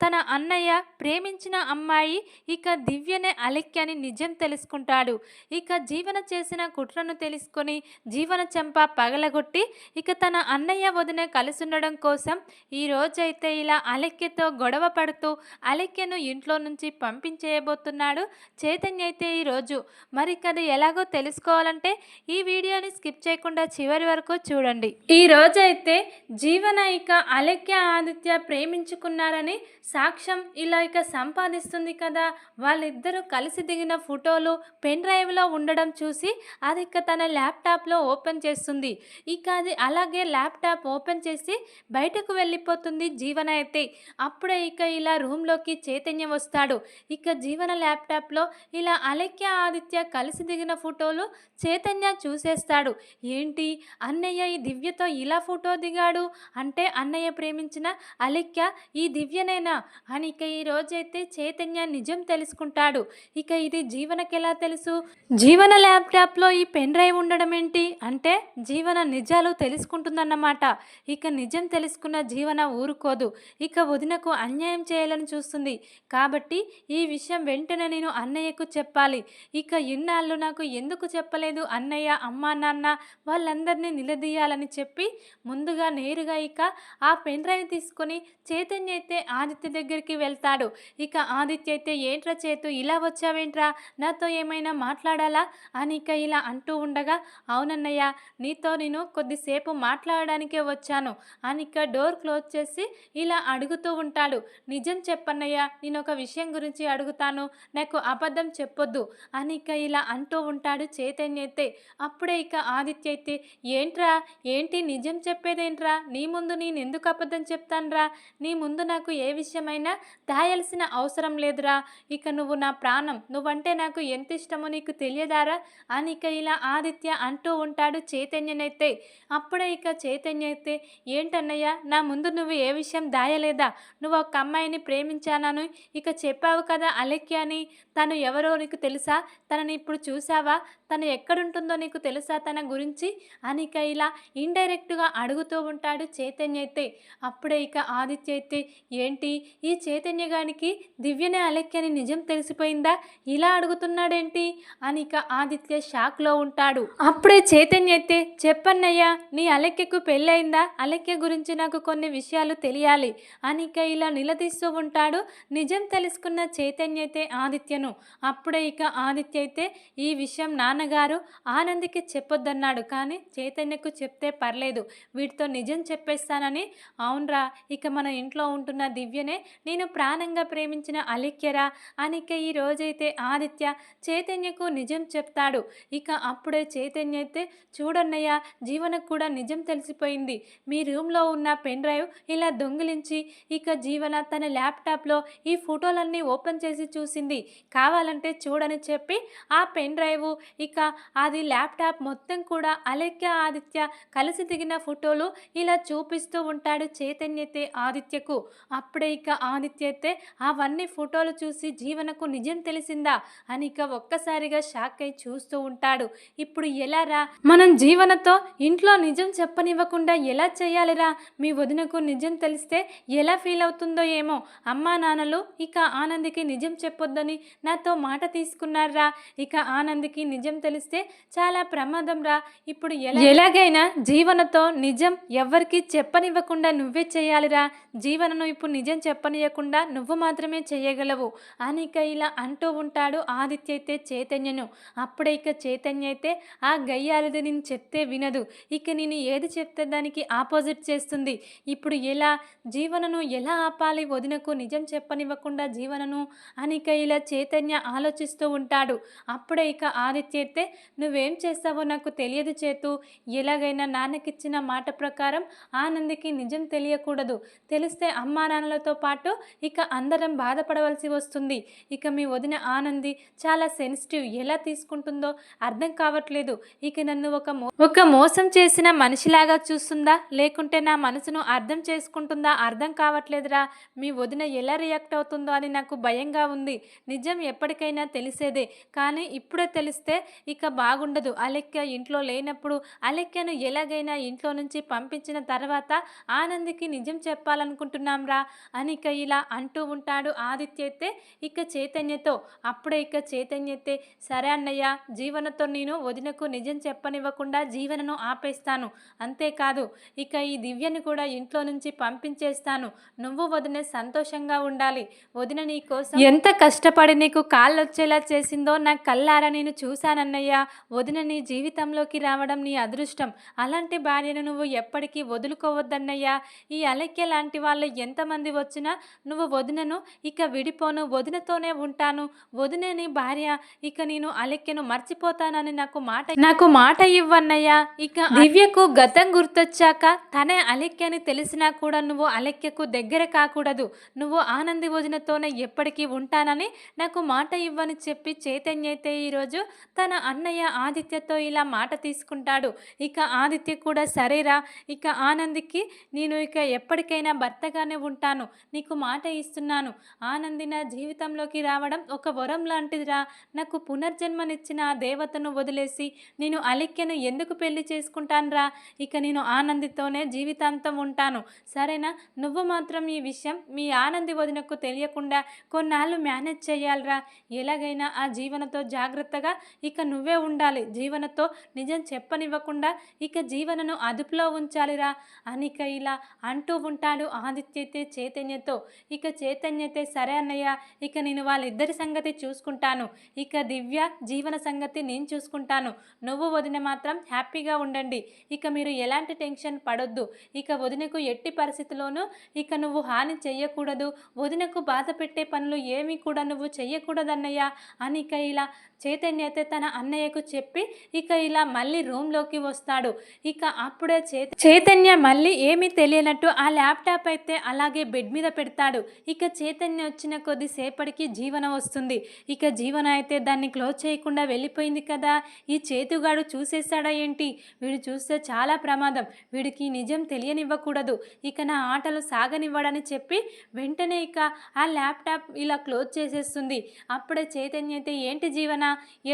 తన అన్నయ్య ప్రేమించిన అమ్మాయి ఇక దివ్యనే అలెక్కి నిజం తెలుసుకుంటాడు. ఇక జీవన చేసిన కుట్రను తెలుసుకొని జీవన చెంప పగలగొట్టి ఇక తన అన్నయ్య వదిన కలిసి ఉండడం కోసం ఈ రోజైతే ఇలా అలెక్యతో గొడవ పడుతూ అలెక్యను ఇంట్లో నుంచి పంపించేయబోతున్నాడు చైతన్య అయితే ఈరోజు మరి కథ ఎలాగో తెలుసుకోవాలంటే ఈ వీడియోని స్కిప్ చేయకుండా చివరి వరకు చూడండి. ఈ రోజైతే జీవన ఇక అలెక్య ఆదిత్య ప్రేమించుకున్నారని సాక్ష్యం ఇలా ఇక సంపాదిస్తుంది కదా. వాళ్ళిద్దరూ కలిసి దిగిన ఫోటోలు పెన్ డ్రైవ్లో ఉండడం చూసి అది ఇక తన ల్యాప్టాప్లో ఓపెన్ చేస్తుంది. ఇక అది అలాగే ల్యాప్టాప్ ఓపెన్ చేసి బయటకు వెళ్ళిపోతుంది జీవన అయితే అప్పుడే ఇక ఇలా రూమ్లోకి చైతన్య వస్తాడు. ఇక జీవన ల్యాప్టాప్లో ఇలా అలక్య ఆదిత్య కలిసి దిగిన ఫోటోలు చైతన్య చూసేస్తాడు. ఏంటి? అన్నయ్య ఈ దివ్యతో ఇలా ఫోటో దిగాడు? అంటే అన్నయ్య ప్రేమించిన అలెక్య ఈ దివ్యనేనా? అని ఇక ఈ రోజైతే చైతన్య నిజం తెలుసుకుంటాడు. ఇక ఇది జీవనకి ఎలా తెలుసు? జీవన ల్యాప్టాప్లో ఈ పెన్ డ్రైవ్ ఉండడం ఏంటి అంటే జీవన నిజాలు తెలుసుకుంటుందన్నమాట. ఇక నిజం తెలుసుకున్న జీవన ఊరుకోదు. ఇక వదినకు అన్యాయం చేయాలని చూస్తుంది. కాబట్టి ఈ విషయం వెంటనే నేను అన్నయ్యకు చెప్పాలి. ఇక ఇన్నాళ్ళు నాకు ఎందుకు చెప్పలేదు అన్నయ్య అమ్మ నాన్న? వాళ్ళందరినీ నిలదీయాలని చెప్పి ముందుగా నేరుగా ఇక ఆ పెన్ డ్రైవ్ తీసుకొని చైతన్య అయితే ఆదిత్య దగ్గరికి వెళ్తాడు. ఇక ఆదిత్య అయితే ఏంట్రా చేతు ఇలా వచ్చావేంట్రా? నాతో ఏమైనా మాట్లాడాలా? అని ఇక ఇలా అంటూ ఉండగా అవునన్నయ్య నీతో నేను కొద్దిసేపు మాట్లాడడానికే వచ్చాను. అని ఇక డోర్ క్లోజ్ చేసి ఇలా అడుగుతూ ఉంటాడు. నిజం చెప్పన్నయ్య నేను ఒక విషయం గురించి అడుగుతాను. నాకు అబద్ధం చెప్పొద్దు. అని ఇక ఇలా అంటూ ఉంటాడు చైతన్య అయితే. అప్పుడే ఇక ఆదిత్య అయితే ఏంట్రా? ఏంటి నిజం చెప్పేదేంట్రా? నీ ముందు నేను ఎందుకు అబద్ధం చెప్తానురా? నీ ముందు నాకు ఏ విషయం విషయమైనా దాయాల్సిన అవసరం లేదురా. ఇక నువ్వు నా ప్రాణం. నువ్వంటే నాకు ఎంత ఇష్టమో నీకు తెలియదారా? అని ఇక ఇలా ఆదిత్య అంటూ ఉంటాడు చైతన్యనైతే. అప్పుడే ఇక చైతన్య అయితే ఏంటన్నయ్య నా ముందు నువ్వు ఏ విషయం దాయలేదా? నువ్వు ఒక అమ్మాయిని ప్రేమించానని ఇక చెప్పావు కదా అలెక్య అని తను ఎవరో నీకు తెలుసా? తనని ఇప్పుడు చూసావా? తను ఎక్కడుంటుందో నీకు తెలుసా తన గురించి? అని ఇక ఇలా ఇండైరెక్ట్గా అడుగుతూ ఉంటాడు చైతన్య అయితే అప్పుడే ఇక ఆదిత్య అయితే ఏంటి? ఈ చైతన్యగానికి దివ్యనే అలెక్కని అని నిజం తెలిసిపోయిందా? ఇలా అడుగుతున్నాడేంటి? అని ఇక ఆదిత్య షాక్లో ఉంటాడు. అప్పుడే చైతన్య అయితే చెప్పన్నయ్యా నీ అలెక్కకు పెళ్ళయిందా? అలెక్య గురించి నాకు కొన్ని విషయాలు తెలియాలి. అని ఇక ఇలా నిలదీస్తూ ఉంటాడు. నిజం తెలుసుకున్న చైతన్య అయితే ఆదిత్యను. అప్పుడే ఇక ఆదిత్య అయితే ఈ విషయం నాన్నగారు ఆనందికి చెప్పొద్దన్నాడు కానీ చైతన్యకు చెప్తే పర్లేదు. వీటితో నిజం చెప్పేస్తానని. అవునరా ఇక మన ఇంట్లో ఉంటున్న అందుకనే నేను ప్రాణంగా ప్రేమించిన అలిక్యరా అనిక ఈ రోజైతే ఆదిత్య చైతన్యకు నిజం చెప్తాడు. ఇక అప్పుడే చైతన్య అయితే చూడన్నయ్య జీవనకు కూడా నిజం తెలిసిపోయింది. మీ రూమ్లో ఉన్న పెన్ డ్రైవ్ ఇలా దొంగిలించి ఇక జీవన తన ల్యాప్టాప్లో ఈ ఫోటోలన్నీ ఓపెన్ చేసి చూసింది. కావాలంటే చూడని చెప్పి ఆ పెన్ డ్రైవ్ ఇక అది ల్యాప్టాప్ మొత్తం కూడా అలెక్య ఆదిత్య కలిసి దిగిన ఫోటోలు ఇలా చూపిస్తూ ఉంటాడు చైతన్యతే ఆదిత్యకు. అప్పుడే ఇక ఆదిత్య అయితే అవన్నీ ఫోటోలు చూసి జీవనకు నిజం తెలిసిందా? అని ఇక ఒక్కసారిగా షాక్ అయి చూస్తూ ఉంటాడు. ఇప్పుడు ఎలా రా? మనం జీవనతో ఇంట్లో నిజం చెప్పనివ్వకుండా ఎలా చేయాలిరా మీ వదినకు నిజం తెలిస్తే ఎలా ఫీల్ అవుతుందో ఏమో? అమ్మా నాన్నలు ఇక ఆనందికి నిజం చెప్పొద్దని నాతో మాట తీసుకున్నారా ఇక ఆనందికి నిజం తెలిస్తే చాలా ప్రమాదం రా. ఇప్పుడు ఎలా? ఎలాగైనా జీవనతో నిజం ఎవరికి చెప్పనివ్వకుండా నువ్వే చేయాలిరా జీవనను ఇప్పుడు నిజం చెప్పనివ్వకుండా నువ్వు మాత్రమే చేయగలవు. అని ఇక ఇలా అంటూ ఉంటాడు ఆదిత్య అయితే చైతన్యను. అప్పుడే ఇక చైతన్య అయితే ఆ గయ్యాలిది నేను చెప్తే వినదు. ఇక నేను ఏది చెప్తే దానికి ఆపోజిట్ చేస్తుంది. ఇప్పుడు ఎలా? జీవనను ఎలా ఆపాలి? వదినకు నిజం చెప్పనివ్వకుండా జీవనను? అనిక ఇలా చైతన్య ఆలోచిస్తూ ఉంటాడు. అప్పుడే ఇక ఆదిత్య అయితే నువ్వేం చేస్తావో నాకు తెలియదు చేతు. ఎలాగైనా నాన్నకిచ్చిన మాట ప్రకారం ఆనందికి నిజం తెలియకూడదు. తెలిస్తే అమ్మా నాన్నలతో పాటు ఇక అందరం బాధపడవలసి వస్తుంది. ఇక మీ వదిన ఆనంది చాలా సెన్సిటివ్ ఎలా తీసుకుంటుందో అర్థం కావట్లేదు. ఇక నన్ను ఒక ఒక మోసం చేసిన మనిషిలాగా చూస్తుందా? లేకుంటే నా మనసును అర్థం చేసుకుంటుందా? అర్థం కావట్లేదురా. మీ వదిన ఎలా రియాక్ట్ అవుతుందో అని నాకు భయంగా ఉంది. నిజం ఎప్పటికైనా తెలిసేదే. కానీ ఇప్పుడే తెలిస్తే ఇక బాగుండదు. అలెక్య ఇంట్లో లేనప్పుడు అలెక్యను ఎలాగైనా ఇంట్లో నుంచి పంపించిన తర్వాత ఆనందికి నిజం చెప్పాలనుకుంటున్నాం రా అని ఇక ఇలా అంటూ ఉంటాడు ఆదిత్య అయితే ఇక చైతన్యతో. అప్పుడే ఇక చైతన్య అయితే సరే అన్నయ్య జీవనతో నేను వదినకు నిజం చెప్పనివ్వకుండా జీవనను ఆపేస్తాను. అంతేకాదు ఇక ఈ దివ్యను కూడా ఇంట్లో నుంచి పంపించేస్తాను. నువ్వు వదిన సంతోషంగా ఉండాలి. వదిన నీ కోసం ఎంత కష్టపడి నీకు కాళ్ళు వచ్చేలా చేసిందో నా కళ్ళారా నేను చూశానన్నయ్య. వదిన నీ జీవితంలోకి రావడం నీ అదృష్టం. అలాంటి భార్యను నువ్వు ఎప్పటికీ వదులుకోవద్దన్నయ్యా. ఈ అలక్య లాంటి వాళ్ళు ఎంతమంది వచ్చి వచ్చినా నువ్వు వదినను ఇక విడిపోను వదినతోనే ఉంటాను. వదినని భార్య ఇక నేను అలెక్కెను మర్చిపోతానని నాకు మాట నాకు మాట ఇవ్వన్నయ్యా. ఇక దివ్యకు గతం గుర్తొచ్చాక తనే అలెక్యని తెలిసినా కూడా నువ్వు అలెక్యకు దగ్గర కాకూడదు. నువ్వు ఆనంది వదినతోనే ఎప్పటికీ ఉంటానని నాకు మాట ఇవ్వని చెప్పి చైతన్య అయితే ఈరోజు తన అన్నయ్య ఆదిత్యతో ఇలా మాట తీసుకుంటాడు. ఇక ఆదిత్య కూడా సరేరా ఇక ఆనందికి నేను ఇక ఎప్పటికైనా భర్తగానే ఉంటాను. నీకు మాట ఇస్తున్నాను. ఆనంది నా జీవితంలోకి రావడం ఒక వరం లాంటిదిరా. నాకు పునర్జన్మనిచ్చిన ఆ దేవతను వదిలేసి నేను అలిక్యను ఎందుకు పెళ్ళి చేసుకుంటానురా? ఇక నేను ఆనందితోనే జీవితాంతం ఉంటాను. సరేనా? నువ్వు మాత్రం ఈ విషయం మీ ఆనంది వదినకు తెలియకుండా కొన్నాళ్ళు మేనేజ్ చేయాలిరా ఎలాగైనా ఆ జీవనతో జాగ్రత్తగా ఇక నువ్వే ఉండాలి. జీవనతో నిజం చెప్పనివ్వకుండా ఇక జీవనను అదుపులో ఉంచాలిరా. అనిక ఇలా అంటూ ఉంటాడు ఆదిత్య అయితే చైతన్యతో ఇక చైతన్య అయితే సరే అన్నయ్య ఇక నేను వాళ్ళిద్దరి సంగతి చూసుకుంటాను. ఇక దివ్య జీవన సంగతి నేను చూసుకుంటాను. నువ్వు వదిన మాత్రం హ్యాపీగా ఉండండి. ఇక మీరు ఎలాంటి టెన్షన్ పడొద్దు. ఇక వదినకు ఎట్టి పరిస్థితిలోనూ ఇక నువ్వు హాని చెయ్యకూడదు. వదినకు బాధ పెట్టే పనులు ఏమీ కూడా నువ్వు చెయ్యకూడదన్నయ్య. అని ఇక ఇలా చైతన్య అయితే తన అన్నయ్యకు చెప్పి ఇక ఇలా మళ్ళీ రూమ్లోకి వస్తాడు. ఇక అప్పుడే చైతన్య మళ్ళీ ఏమీ తెలియనట్టు ఆ ల్యాప్టాప్ అయితే అలాగే బెడ్ మీద పెడతాడు. ఇక చైతన్య వచ్చిన కొద్దిసేపటికి జీవన వస్తుంది. ఇక జీవన అయితే దాన్ని క్లోజ్ చేయకుండా వెళ్ళిపోయింది కదా. ఈ చేతుగాడు చూసేస్తాడా ఏంటి? వీడు చూస్తే చాలా ప్రమాదం. వీడికి నిజం తెలియనివ్వకూడదు. ఇక నా ఆటలు సాగనివ్వడని చెప్పి వెంటనే ఇక ఆ ల్యాప్టాప్ ఇలా క్లోజ్ చేసేస్తుంది. అప్పుడే చైతన్య అయితే ఏంటి జీవన?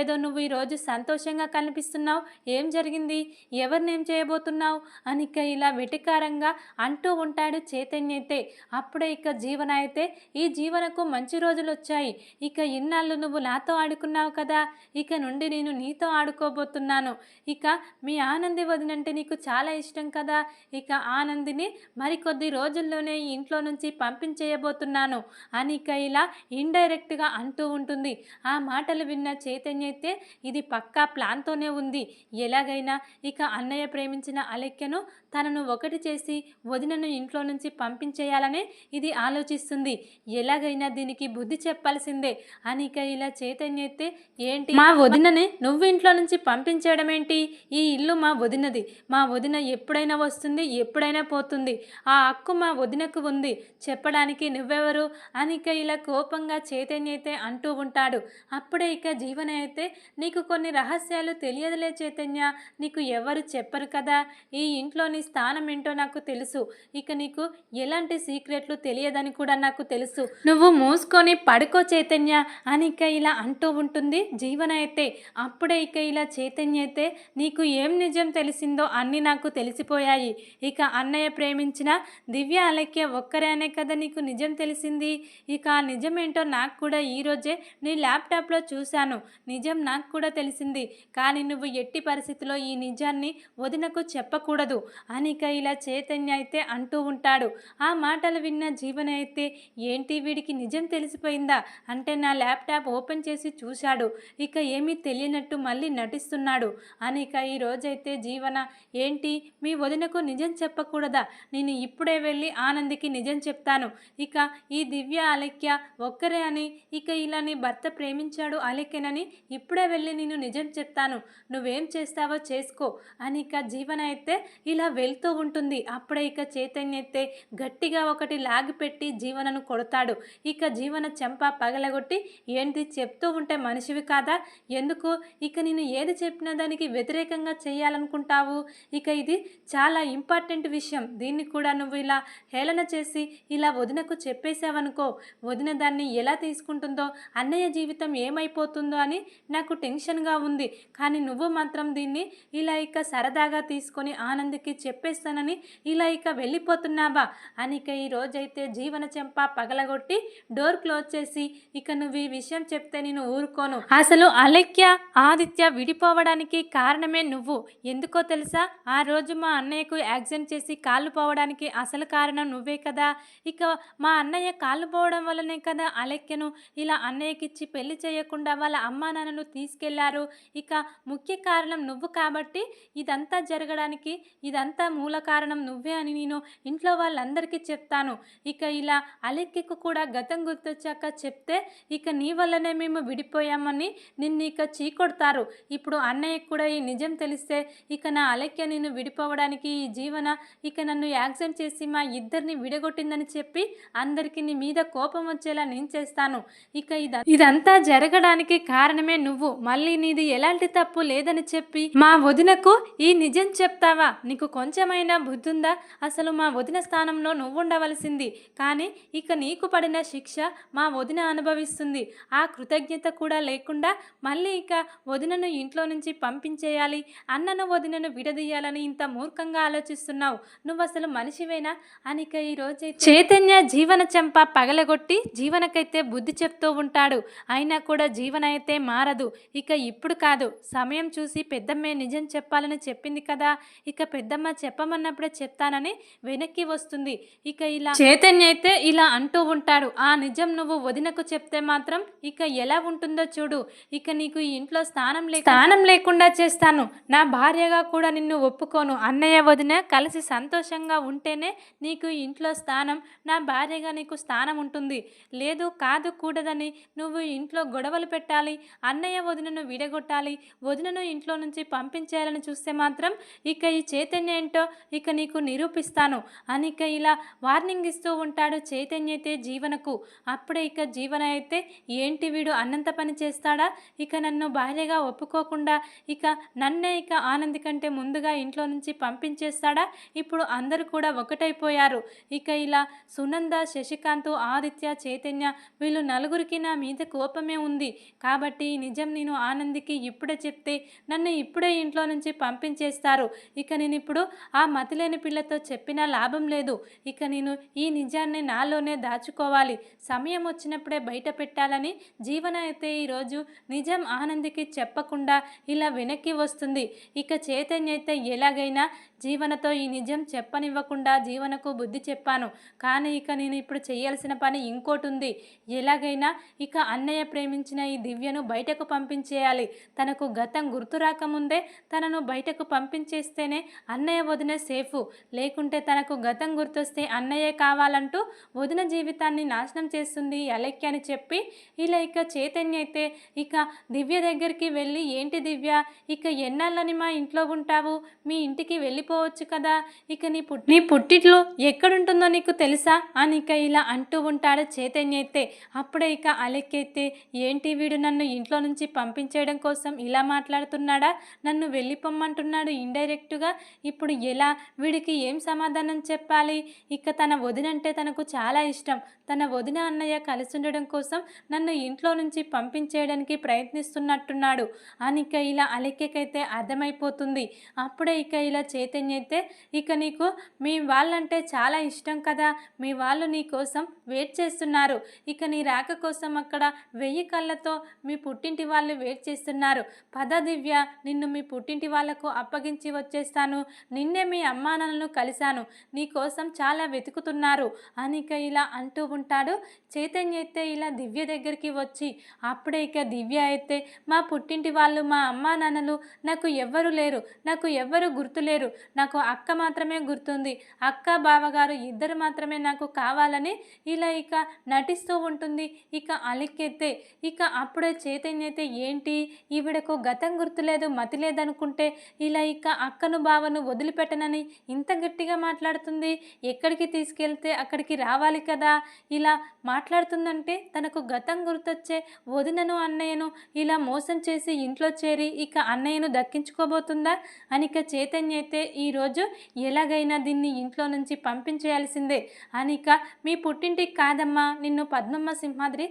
ఏదో నువ్వు ఈరోజు సంతోషంగా కనిపిస్తున్నావు ఏం జరిగింది ఎవరిని ఏం చేయబోతున్నావు అని ఇక ఇలా వెటికారంగా అంటూ ఉంటాడు చైతన్య అయితే. అప్పుడే ఇక జీవన అయితే ఈ జీవనకు మంచి రోజులు వచ్చాయి. ఇక ఇన్నాళ్ళు నువ్వు నాతో ఆడుకున్నావు కదా ఇక నుండి నేను నీతో ఆడుకోబోతున్నాను. ఇక మీ ఆనంది వదినంటే నీకు చాలా ఇష్టం కదా ఇక ఆనందిని మరికొద్ది రోజుల్లోనే ఈ ఇంట్లో నుంచి పంపించేయబోతున్నాను అని ఇక ఇలా ఇండైరెక్ట్గా అంటూ ఉంటుంది. ఆ మాటలు విన్న చైతన్య అయితే ఇది పక్కా ప్లాన్తోనే ఉంది. ఎలాగైనా ఇక అన్నయ్య ప్రేమించిన అలెక్యను తనను ఒకటి చేసి వదినను ఇంట్లో నుంచి పంపించేయాలనే ఇది ఆలోచిస్తుంది. ఎలాగైనా దీనికి బుద్ధి చెప్పాల్సిందే. అని ఇక ఇలా చైతన్య అయితే ఏంటి? మా వదినని నువ్వు ఇంట్లో నుంచి పంపించడం ఏంటి ఈ ఇల్లు మా వదినది. మా వదిన ఎప్పుడైనా వస్తుంది ఎప్పుడైనా పోతుంది. ఆ హక్కు మా వదినకు ఉంది. చెప్పడానికి నువ్వెవరు? అని ఇక ఇలా కోపంగా చైతన్య అయితే అంటూ ఉంటాడు. అప్పుడే ఇక జీవన అయితే నీకు కొన్ని రహస్యాలు తెలియదులే చైతన్య. నీకు ఎవరు చెప్పరు కదా? ఈ ఇంట్లోని స్థానం ఏంటో నాకు తెలుసు. ఇక నీకు ఎలాంటి సీక్రెట్లు తెలియదని కూడా నాకు తెలుసు. నువ్వు మూసుకొని పడుకో చైతన్య అని ఇక ఇలా అంటూ ఉంటుంది జీవన అయితే అప్పుడే ఇక ఇలా చైతన్య అయితే నీకు ఏం నిజం తెలిసిందో అన్నీ నాకు తెలిసిపోయాయి. ఇక అన్నయ్య ప్రేమించిన దివ్య అలక్య ఒక్కరే అనే కదా నీకు నిజం తెలిసింది? ఇక ఆ నిజం ఏంటో నాకు కూడా ఈరోజే నీ ల్యాప్టాప్లో చూశాను. నిజం నాకు కూడా తెలిసింది. కానీ నువ్వు ఎట్టి పరిస్థితిలో ఈ నిజాన్ని వదినకు చెప్పకూడదు. అనిక ఇలా చైతన్య అయితే అంటూ ఉంటాడు. ఆ మాటలు విన్న జీవన అయితే ఏంటి వీడికి నిజం తెలిసిపోయిందా? అంటే నా ల్యాప్టాప్ ఓపెన్ చేసి చూశాడు. ఇక ఏమీ తెలియనట్టు మళ్ళీ నటిస్తున్నాడు. అనిక ఈ రోజైతే జీవన ఏంటి? మీ వదినకు నిజం చెప్పకూడదా? నేను ఇప్పుడే వెళ్ళి ఆనందికి నిజం చెప్తాను. ఇక ఈ దివ్య అలక్య ఒక్కరే అని ఇక ఇలా నీ భర్త ప్రేమించాడు అలెక్యనని ఇప్పుడే వెళ్ళి నేను నిజం చెప్తాను. నువ్వేం చేస్తావో చేసుకో. అని ఇక జీవన అయితే ఇలా వెళ్తూ ఉంటుంది. అప్పుడే ఇక చైతన్య అయితే గట్టిగా ఒకటి లాగిపెట్టి జీవనను కొడతాడు. ఇక జీవన చెంప పగలగొట్టి ఏంటి చెప్తూ ఉంటే మనిషివి కాదా? ఎందుకు? ఇక నేను ఏది చెప్పినా దానికి వ్యతిరేకంగా చేయాలనుకుంటావు? ఇక ఇది చాలా ఇంపార్టెంట్ విషయం. దీన్ని కూడా నువ్వు ఇలా హేళన చేసి ఇలా వదినకు చెప్పేశావనుకో వదిన దాన్ని ఎలా తీసుకుంటుందో అన్నయ్య జీవితం ఏమైపోతుందో అని నాకు టెన్షన్గా ఉంది. కానీ నువ్వు మాత్రం దీన్ని ఇలా ఇక సరదాగా తీసుకొని ఆనంద్కి చెప్పేస్తానని ఇలా ఇక వెళ్ళిపోతున్నావా? అనిక ఈ రోజైతే జీవన చెంప పగలగొట్టి డోర్ క్లోజ్ చేసి ఇక నువ్వు ఈ విషయం చెప్తే నేను ఊరుకోను. అసలు అలెక్య ఆదిత్య విడిపోవడానికి కారణమే నువ్వు. ఎందుకో తెలుసా? ఆ రోజు మా అన్నయ్యకు యాక్సిడెంట్ చేసి కాళ్ళు పోవడానికి అసలు కారణం నువ్వే కదా. ఇక మా అన్నయ్య కాళ్ళు పోవడం వల్లనే కదా అలెక్యను ఇలా అన్నయ్యకిచ్చి పెళ్ళి చేయకుండా వాళ్ళ అమ్మా నాన్నలు తీసుకెళ్ళారు. ఇక ముఖ్య కారణం నువ్వు కాబట్టి ఇదంతా జరగడానికి ఇదంతా మూల కారణం నువ్వే అని నేను ఇంట్లో వాళ్ళందరికీ చెప్తాను. ఇక ఇలా అలెక్యకు కూడా గతం గుర్తొచ్చాక చెప్తే ఇక నీ వల్లనే మేము విడిపోయామని నిన్ను ఇక చీకొడతారు. ఇప్పుడు అన్నయ్యకు కూడా ఈ నిజం తెలిస్తే ఇక నా అలెక్య నేను విడిపోవడానికి ఈ జీవన ఇక నన్ను యాక్సిడెంట్ చేసి మా ఇద్దరిని విడగొట్టిందని చెప్పి అందరికీ నీ మీద కోపం వచ్చేలా నేను చేస్తాను. ఇక ఇద ఇదంతా జరగడానికి కారణమే నువ్వు. మళ్ళీ నీది ఎలాంటి తప్పు లేదని చెప్పి మా వదినకు ఈ నిజం చెప్తావా? నీకు కొంచెమైనా బుద్ధుందా? అసలు మా వదిన స్థానంలో నువ్వు ఉండవలసింది కానీ ఇక నీకు పడిన శిక్ష మా వదిన అనుభవిస్తుంది. ఆ కృతజ్ఞత కూడా లేకుండా మళ్ళీ ఇక వదినను ఇంట్లో నుంచి పంపించేయాలి? అన్నను వదినను విడదీయాలని ఇంత మూర్ఖంగా ఆలోచిస్తున్నావు? నువ్వు అసలు మనిషివేనా? అనిక ఈరోజు చైతన్య జీవన చెంప పగలగొట్టి జీవనకైతే బుద్ధి చెప్తూ ఉంటాడు. అయినా కూడా జీవన అయితే మారదు. ఇక ఇప్పుడు కాదు. సమయం చూసి పెద్దమ్మే నిజం చెప్పాలని చెప్పింది కదా? ఇక పెద్దమ్మ చెప్పమన్నప్పుడే చెప్తానని వెనక్కి వస్తుంది. ఇక ఇలా చైతన్య అయితే ఇలా అంటూ ఉంటాడు. ఆ నిజం నువ్వు వదినకు చెప్తే మాత్రం ఇక ఎలా ఉంటుందో చూడు. ఇక నీకు ఈ ఇంట్లో స్థానం లే స్థానం లేకుండా చేస్తాను. నా భార్యగా కూడా నిన్ను ఒప్పుకోను. అన్నయ్య వదిన కలిసి సంతోషంగా ఉంటేనే నీకు ఇంట్లో స్థానం నా భార్యగా నీకు స్థానం ఉంటుంది. లేదు కాదు కూడదని నువ్వు ఇంట్లో గొడవలు పెట్టాలి. అన్నయ్య వదినను విడగొట్టాలి. వదినను ఇంట్లో నుంచి పంపించేయాలని చూస్తే మాత్రం ఇక ఈ చైతన్య ఏంటో ఇక నీకు నిరూపిస్తాను. అని ఇక ఇలా వార్నింగ్ ఇస్తూ ఉంటాడు చైతన్య అయితే జీవనకు. అప్పుడే ఇక జీవన అయితే ఏంటి వీడు అన్నంత పని చేస్తాడా? ఇక నన్ను భార్యగా ఒప్పుకోకుండా ఇక నన్నే ఇక ఆనంది కంటే ముందుగా ఇంట్లో నుంచి పంపించేస్తాడా? ఇప్పుడు అందరూ కూడా ఒకటైపోయారు. ఇక ఇలా సునంద శశికాంత్ ఆదిత్య చైతన్య వీళ్ళు నలుగురికి నా మీద కోపమే ఉంది. కాబట్టి నిజం నేను ఆనందికి ఇప్పుడే చెప్తే నన్ను ఇప్పుడే ఇంట్లో నుంచి పంపించేస్తారు. ఇక నేను ఇప్పుడు ఆ మతిలేని పిల్లతో చెప్పినా లాభం లేదు. ఇక నేను ఈ నిజాన్ని నాలోనే దాచుకోవాలి. సమయం వచ్చినప్పుడే బయట పెట్టాలని జీవన అయితే ఈరోజు నిజం ఆనందికి చెప్పకుండా ఇలా వెనక్కి వస్తుంది. ఇక చైతన్య అయితే ఎలాగైనా జీవనతో ఈ నిజం చెప్పనివ్వకుండా జీవనకు బుద్ధి చెప్పాను. కానీ ఇక నేను ఇప్పుడు చేయాల్సిన పని ఇంకోటి ఉంది ఎలాగైనా ఇక అన్నయ్య ప్రేమించిన ఈ దివ్యను బయటకు పంపించేయాలి. తనకు గతం గుర్తు రాకముందే తనను బయటకు పంపించేస్తేనే అన్నయ్య వదిన సేఫ్. లేకుంటే తనకు గతం గుర్తొస్తే అన్నయ్యే కావాలంటూ వదిన జీవితాన్ని నాశనం చేస్తుంది అలెక్కి అని చెప్పి ఇలా ఇక చైతన్య అయితే ఇక దివ్య దగ్గరికి వెళ్ళి ఏంటి దివ్య? ఇక ఎన్నాళ్ళని మా ఇంట్లో ఉంటావు? మీ ఇంటికి వెళ్ళిపో వెళ్ళిపోవచ్చు కదా. ఇక నీ పుట్ నీ పుట్టిట్లో ఎక్కడుంటుందో నీకు తెలుసా? అని ఇక ఇలా అంటూ ఉంటాడు చైతన్య అయితే. అప్పుడే ఇక అలెక్కైతే ఏంటి వీడు నన్ను ఇంట్లో నుంచి పంపించేయడం కోసం ఇలా మాట్లాడుతున్నాడా? నన్ను వెళ్ళిపోమ్మంటున్నాడు ఇండైరెక్ట్గా. ఇప్పుడు ఎలా? వీడికి ఏం సమాధానం చెప్పాలి? ఇక తన వదినంటే తనకు చాలా ఇష్టం. తన వదిన అన్నయ్య కలిసి ఉండడం కోసం నన్ను ఇంట్లో నుంచి పంపించేయడానికి ప్రయత్నిస్తున్నట్టున్నాడు. అని ఇక ఇలా అలెక్కకైతే అర్థమైపోతుంది. అప్పుడే ఇక ఇలా చైతన్య అయితే ఇక నీకు మీ వాళ్ళంటే చాలా ఇష్టం కదా. మీ వాళ్ళు నీ కోసం వెయిట్ చేస్తున్నారు. ఇక నీ రాక కోసం అక్కడ వెయ్యి కళ్ళతో మీ పుట్టింటి వాళ్ళు వెయిట్ చేస్తున్నారు. పద దివ్య నిన్ను మీ పుట్టింటి వాళ్ళకు అప్పగించి వచ్చేస్తాను. నిన్నే మీ అమ్మానన్నలను కలిశాను. నీ కోసం చాలా వెతుకుతున్నారు. అనిక ఇలా అంటూ ఉంటాడు. చైతన్య అయితే ఇలా దివ్య దగ్గరికి వచ్చి అప్పుడే ఇక దివ్య అయితే మా పుట్టింటి వాళ్ళు మా అమ్మా నాన్నలు నాకు ఎవ్వరు లేరు. నాకు ఎవ్వరు గుర్తులేరు. నాకు అక్క మాత్రమే గుర్తుంది. అక్క బావగారు ఇద్దరు మాత్రమే నాకు కావాలని ఇలా ఇక నటిస్తూ ఉంటుంది. ఇక అలెక్కెత్తే ఇక అప్పుడే చైతన్య అయితే ఏంటి? ఈవిడకు గతం గుర్తులేదు మతి లేదనుకుంటే ఇలా ఇక అక్కను బావను వదిలిపెట్టనని ఇంత గట్టిగా మాట్లాడుతుంది? ఎక్కడికి తీసుకెళ్తే అక్కడికి రావాలి కదా? ఇలా మాట్లాడుతుందంటే తనకు గతం గుర్తొచ్చే వదినను అన్నయ్యను ఇలా మోసం చేసి ఇంట్లో చేరి ఇక అన్నయ్యను దక్కించుకోబోతుందా? అని ఇక చైతన్య అయితే ఈరోజు ఎలాగైనా దీన్ని ఇంట్లో నుంచి పంపించేయాల్సిందే. అనిక మీ పుట్టింటికి కాదమ్మా నిన్ను పద్మమ్మ సింహాద్రి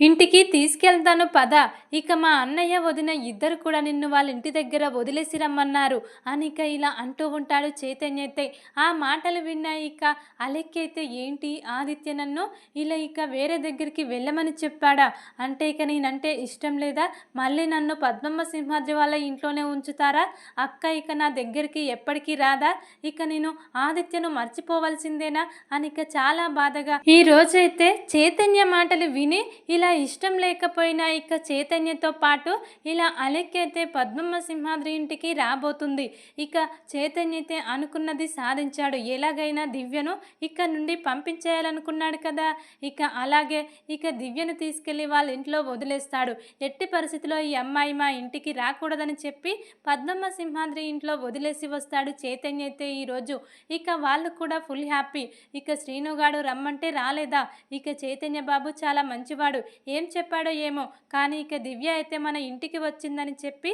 ఇంటికి తీసుకెళ్తాను పద. ఇక మా అన్నయ్య వదిన ఇద్దరు కూడా నిన్ను వాళ్ళ ఇంటి దగ్గర వదిలేసి రమ్మన్నారు అనిక ఇలా అంటూ ఉంటాడు చైతన్య అయితే ఆ మాటలు విన్నా ఇక అలెక్కైతే అయితే ఏంటి? ఆదిత్య నన్ను ఇలా ఇక వేరే దగ్గరికి వెళ్ళమని చెప్పాడా? అంటే ఇక నేనంటే ఇష్టం లేదా? మళ్ళీ నన్ను పద్మమ్మ సింహాద్రి వాళ్ళ ఇంట్లోనే ఉంచుతారా? అక్క ఇక నా దగ్గరికి ఎప్పటికీ రాదా? ఇక నేను ఆదిత్యను మర్చిపోవలసిందేనా? అని ఇక చాలా బాధగా ఈ రోజైతే చైతన్య మాటలు విని ఇలా ఇష్టం లేకపోయినా ఇక చైతన్యతో పాటు ఇలా అలెక్కైతే పద్మమ్మ సింహాద్రి ఇంటికి రాబోతుంది. ఇక చైతన్య అయితే అనుకున్నది సాధించాడు. ఎలాగైనా దివ్యను ఇక్కడ నుండి పంపించేయాలనుకున్నాడు కదా. ఇక అలాగే ఇక దివ్యను తీసుకెళ్ళి వాళ్ళ ఇంట్లో వదిలేస్తాడు. ఎట్టి పరిస్థితిలో ఈ అమ్మాయి మా ఇంటికి రాకూడదని చెప్పి పద్మమ్మ సింహాద్రి ఇంట్లో వదిలేసి వస్తాడు చైతన్య అయితే ఈరోజు. ఇక వాళ్ళు కూడా ఫుల్ హ్యాపీ. ఇక శ్రీనుగాడు రమ్మంటే రాలేదా? ఇక చైతన్య బాబు చాలా మంచివాడు. ఏం చెప్పాడో ఏమో. కానీ ఇక దివ్య అయితే మన ఇంటికి వచ్చిందని చెప్పి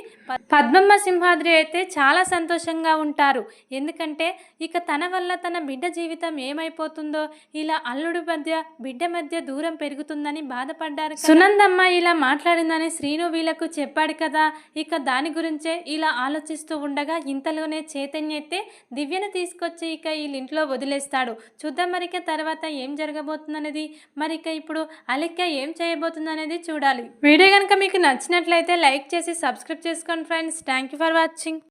పద్మమ్మ సింహాద్రి అయితే చాలా సంతోషంగా ఉంటారు. ఎందుకంటే ఇక తన వల్ల తన బిడ్డ జీవితం ఏమైపోతుందో ఇలా అల్లుడి మధ్య బిడ్డ మధ్య దూరం పెరుగుతుందని బాధపడ్డారు సునందమ్మ ఇలా మాట్లాడిందని శ్రీను వీళ్ళకు చెప్పాడు కదా. ఇక దాని గురించే ఇలా ఆలోచిస్తూ ఉండగా ఇంతలోనే చైతన్య అయితే దివ్యను తీసుకొచ్చి ఇక వీళ్ళింట్లో వదిలేస్తాడు. చూద్దాం మరిక తర్వాత ఏం జరగబోతుందనేది. మరిక ఇప్పుడు అలెక్క ఏం చేయ చేయబోతుందనేది చూడాలి. వీడియో కనుక మీకు నచ్చినట్లయితే లైక్ చేసి సబ్స్క్రైబ్ చేసుకోండి friends. Thank you for watching.